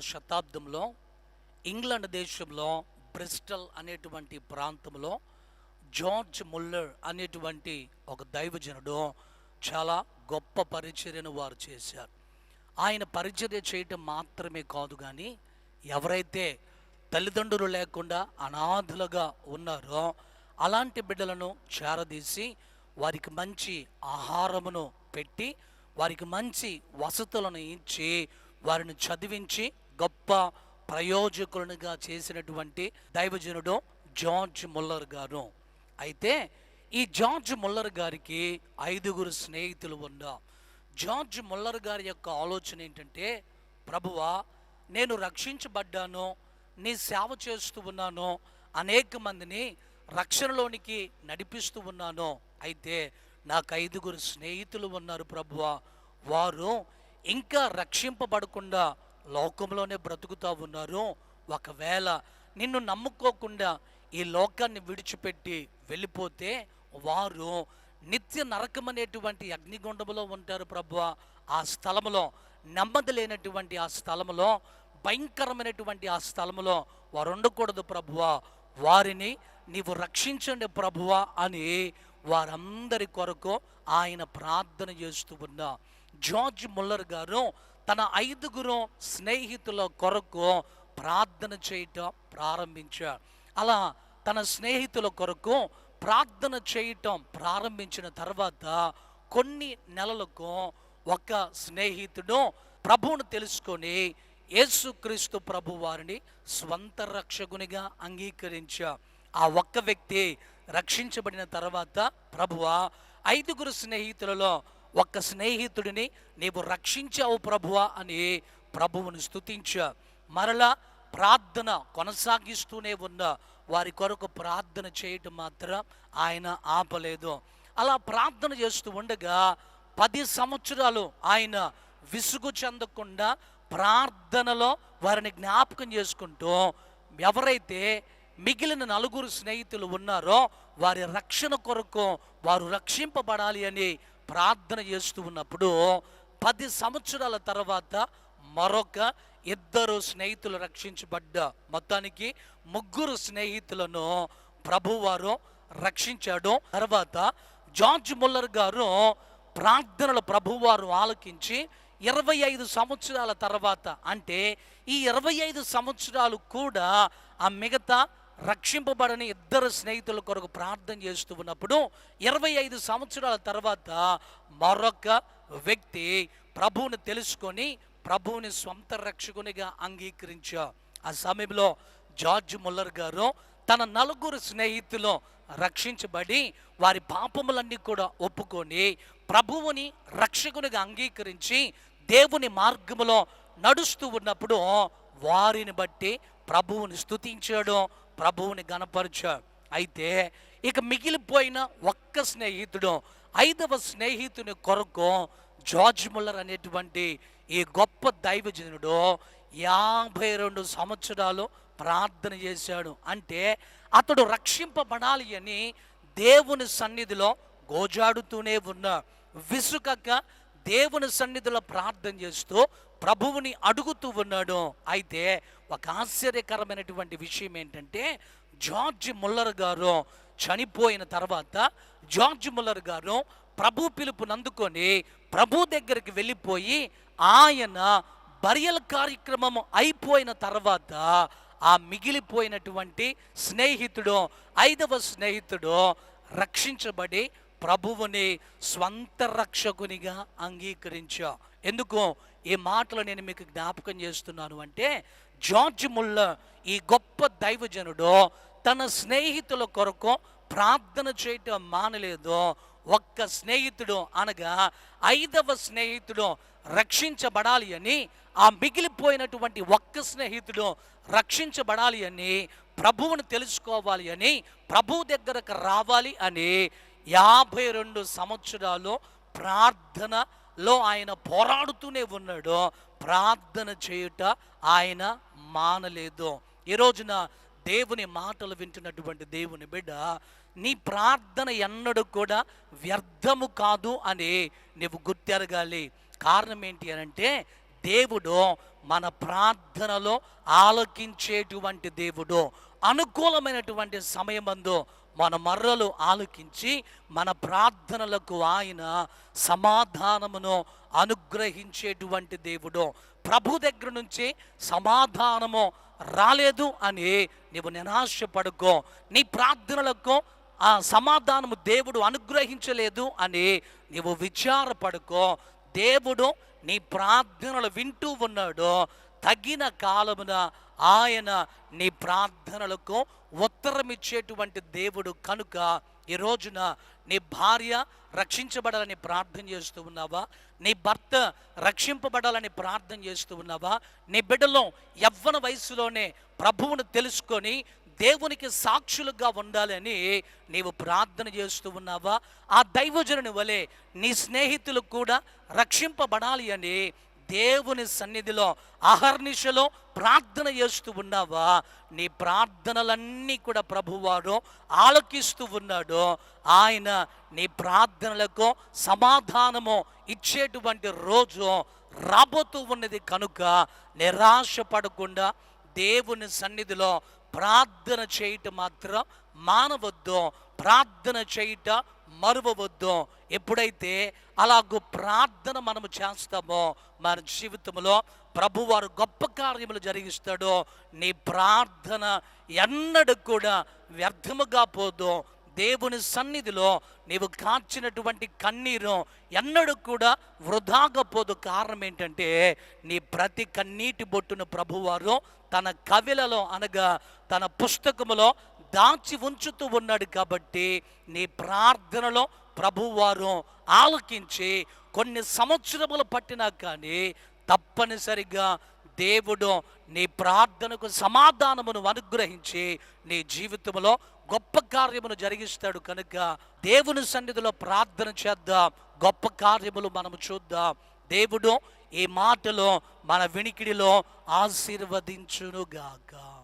శతాబ్దంలో ఇంగ్లాండ్ దేశంలో బ్రిస్టల్ అనేటువంటి ప్రాంతంలో జార్జ్ ముల్లర్ అనేటువంటి ఒక దైవజనుడు చాలా గొప్ప పరిచర్యను వారు చేశారు. ఆయన పరిచర్య చేయటం మాత్రమే కాదు కానీ ఎవరైతే తల్లిదండ్రులు లేకుండా అనాథులుగా ఉన్నారో అలాంటి బిడ్డలను చేరదీసి వారికి మంచి ఆహారమును పెట్టి వారికి మంచి వసతులను ఇచ్చి వారిని చదివించి గొప్ప ప్రయోజకులనుగా చేసినటువంటి దైవజనుడు జార్జ్ ముల్లర్ గారు. అయితే ఈ జార్జ్ ముల్లర్ గారికి ఐదుగురు స్నేహితులు ఉన్నా జార్జ్ ముల్లర్ గారి యొక్క ఆలోచన ఏంటంటే ప్రభువా నేను రక్షించబడ్డాను నీ సేవ చేస్తూ ఉన్నాను అనేక మందిని రక్షణలోనికి నడిపిస్తూ ఉన్నాను. అయితే నాకు ఐదుగురు స్నేహితులు ఉన్నారు ప్రభువా. వారు ఇంకా రక్షింపబడకుండా లోకంలోనే బ్రతుకుతా ఉన్నారు ఒకవేళ నిన్ను నమ్ముకోకుండా ఈ లోకాన్ని విడిచిపెట్టి వెళ్ళిపోతే వారు నిత్య నరకం అనేటువంటి అగ్నిగుండములో ఉంటారు ప్రభు ఆ స్థలములో నెమ్మది లేనటువంటి ఆ స్థలములో భయంకరమైనటువంటి ఆ స్థలములో వారు ఉండకూడదు ప్రభువా. వారిని నీవు రక్షించండి ప్రభువా అని వారందరి కొరకు ఆయన ప్రార్థన చేస్తూ ఉన్న. జార్జ్ ముల్లర్ గారు తన ఐదుగురు స్నేహితుల కొరకు ప్రార్థన చేయటం ప్రారంభించాడు. అలా తన స్నేహితుల కొరకు ప్రార్థన చేయటం ప్రారంభించిన తర్వాత కొన్ని నెలలకు ఒక స్నేహితుడు ప్రభువును తెలుసుకొని యేసుక్రీస్తు ప్రభు వారిని స్వంత రక్షకునిగా అంగీకరించా ఆ ఒక్క వ్యక్తి రక్షించబడిన తర్వాత ప్రభువ ఐదుగురు స్నేహితులలో ఒక్క స్నేహితుడిని నీవు రక్షించావు ప్రభువా అని ప్రభువును స్తుతించా. మరలా ప్రార్థన కొనసాగిస్తూనే ఉన్న వారి కొరకు ప్రార్థన చేయటం మాత్రం ఆయన ఆపలేదు. అలా ప్రార్థన చేస్తూ ఉండగా పది సంవత్సరాలు ఆయన విసుగు చెందకుండా ప్రార్థనలో వారిని జ్ఞాపకం చేసుకుంటూ ఎవరైతే మిగిలిన నలుగురు స్నేహితులు ఉన్నారో వారి రక్షణ కొరకు వారు రక్షింపబడాలి అని ప్రార్థన చేస్తూ ఉన్నప్పుడు పది సంవత్సరాల తర్వాత మరొక ఇద్దరు స్నేహితులు రక్షించబడ్డ మొత్తానికి ముగ్గురు స్నేహితులను ప్రభువారు రక్షించాడు. తర్వాత జార్జ్ ముల్లర్ గారు ప్రార్థనలు ప్రభువారు ఆలకించి ఇరవై ఐదు సంవత్సరాల తర్వాత అంటే ఈ ఇరవై ఐదు సంవత్సరాలు కూడా ఆ మిగతా రక్షింపబడని ఇద్దరు స్నేహితుల కొరకు ప్రార్థన చేస్తూ ఉన్నప్పుడు ఇరవై ఐదు సంవత్సరాల తర్వాత మరొక వ్యక్తి ప్రభువుని తెలుసుకొని ప్రభువుని స్వంత రక్షకునిగా అంగీకరించా. ఆ సమయంలో జార్జ్ ముల్లర్ గారు తన నలుగురు స్నేహితులు రక్షించబడి వారి పాపములన్నీ కూడా ఒప్పుకొని ప్రభువుని రక్షకునిగా అంగీకరించి దేవుని మార్గములో నడుస్తూ ఉన్నప్పుడు వారిని బట్టి ప్రభువుని స్థుతించడం ప్రభువుని గనపరిచాడు అయితే ఇక మిగిలిపోయిన ఒక్క స్నేహితుడు ఐదవ స్నేహితుని కొరకు జార్జ్ ముల్లర్ అనేటువంటి ఈ గొప్ప దైవజనుడు యాభై రెండు సంవత్సరాలు ప్రార్థన చేశాడు. అంటే అతడు రక్షింపబడాలి అని దేవుని సన్నిధిలో గోజాడుతూనే ఉన్నా విసుకక దేవుని సన్నిధిలో ప్రార్థన చేస్తూ ప్రభువుని అడుగుతూ ఉన్నాడు. అయితే ఒక ఆశ్చర్యకరమైనటువంటి విషయం ఏంటంటే జార్జ్ ముల్లర్ గారు చనిపోయిన తర్వాత జార్జ్ ముల్లర్ గారు ప్రభు పిలుపునందుకొని ప్రభు దగ్గరికి వెళ్ళిపోయి ఆయన బరియల్ కార్యక్రమం అయిపోయిన తర్వాత ఆ మిగిలిపోయినటువంటి స్నేహితుడు ఐదవ స్నేహితుడు రక్షించబడి ప్రభువుని స్వంత రక్షకునిగా అంగీకరించా ఎందుకు? ఈ మాటలు నేను మీకు జ్ఞాపకం చేస్తున్నాను అంటే జార్జ్ ముల్ల ఈ గొప్ప దైవజనుడు తన స్నేహితుల కొరకు ప్రార్థన చేయటం మానలేదు. ఒక్క స్నేహితుడు అనగా ఐదవ స్నేహితుడు రక్షించబడాలి అని ఆ మిగిలిపోయినటువంటి ఒక్క స్నేహితుడు రక్షించబడాలి అని ప్రభువుని తెలుసుకోవాలి అని ప్రభు దగ్గరకు రావాలి అని యాభై రెండు సంవత్సరాలు ప్రార్థన లో ఆయన పోరాడుతూనే ఉన్నాడు. ప్రార్థన చేయుట ఆయన మానలేదు. ఈ రోజున దేవుని మాటలు వింటున్నటువంటి దేవుని బిడ్డ నీ ప్రార్థన ఎన్నడూ కూడా వ్యర్థము కాదు అని నీవు గుర్తెరగాలి. కారణం ఏంటి అని అంటే దేవుడు మన ప్రార్థనలో ఆలకించేటువంటి దేవుడు. అనుకూలమైనటువంటి సమయమందు మన మర్రలు ఆలకించి మన ప్రార్థనలకు ఆయన సమాధానమును అనుగ్రహించేటువంటి దేవుడు. ప్రభు దగ్గర నుంచి సమాధానము రాలేదు అని నీవు నిరాశపడుకో. నీ ప్రార్థనలకు ఆ సమాధానము దేవుడు అనుగ్రహించలేదు అని నీవు విచారపడుకో. దేవుడు నీ ప్రార్థనలు వింటూ ఉన్నాడు. తగిన కాలమున ఆయన నీ ప్రార్థనలకు ఉత్తరం ఇచ్చేటువంటి దేవుడు కనుక ఈ రోజున నీ భార్య రక్షించబడాలని ప్రార్థన చేస్తూ ఉన్నావా? నీ భర్త రక్షింపబడాలని ప్రార్థన చేస్తూ ఉన్నావా? నీ బిడ్డలో యవ్వన వయసులోనే ప్రభువును తెలుసుకొని దేవునికి సాక్షులుగా ఉండాలని నీవు ప్రార్థన చేస్తూ ఉన్నావా? ఆ దైవజనుని వలె నీ స్నేహితులు కూడా రక్షింపబడాలి అని దేవుని సన్నిధిలో అహర్నిశలో ప్రార్థన చేస్తూ ఉన్నావా? నీ ప్రార్థనలన్నీ కూడా ప్రభువారు ఆలకిస్తూ ఉన్నాడు. ఆయన నీ ప్రార్థనలకు సమాధానము ఇచ్చేటువంటి రోజు రాబోతూ ఉన్నది కనుక నిరాశ పడకుండా దేవుని సన్నిధిలో ప్రార్థన చేయటం మాత్రం మానవద్దు. ప్రార్థన చేయట మరువవద్దు. ఎప్పుడైతే అలాగూ ప్రార్థన మనము చేస్తామో మన జీవితంలో ప్రభువారు గొప్ప కార్యములు జరిగిస్తాడో నీ ప్రార్థన ఎన్నడూ కూడా వ్యర్థముగా పోదు. దేవుని సన్నిధిలో నీవు కాచినటువంటి కన్నీరు ఎన్నడూ కూడా వృధాగా పోదు. కారణం ఏంటంటే నీ ప్రతి కన్నీటి బొట్టును ప్రభువారు తన కవిలలో అనగా తన పుస్తకములో దాచి ఉంచుతూ ఉన్నాడు కాబట్టి నీ ప్రార్థనలో ప్రభువారు ఆలకించి కొన్ని సంవత్సరములు పట్టినా కానీ తప్పనిసరిగా దేవుడు నీ ప్రార్థనకు సమాధానమును అనుగ్రహించి నీ జీవితంలో గొప్ప కార్యమును జరిగిస్తాడు కనుక దేవుని సన్నిధిలో ప్రార్థన చేద్దాం. గొప్ప కార్యములు మనము చూద్దాం. దేవుడు ఈ మాటలో మన వినికిడిలో ఆశీర్వదించునుగాక.